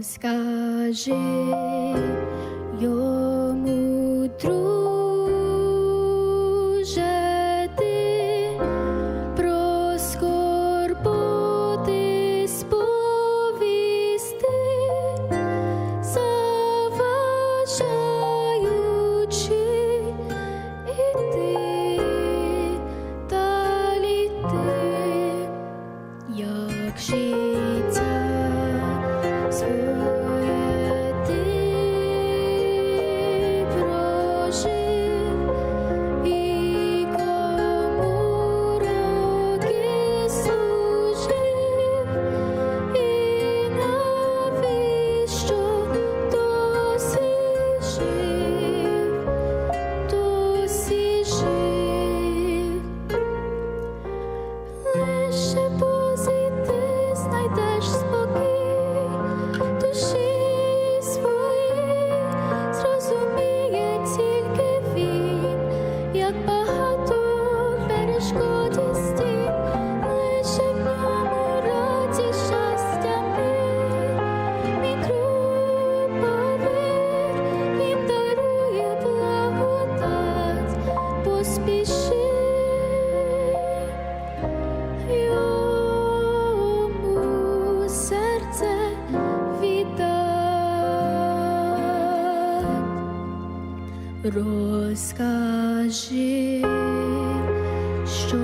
Розкажи йому, друже, Йому серце віддать. Розкажи, що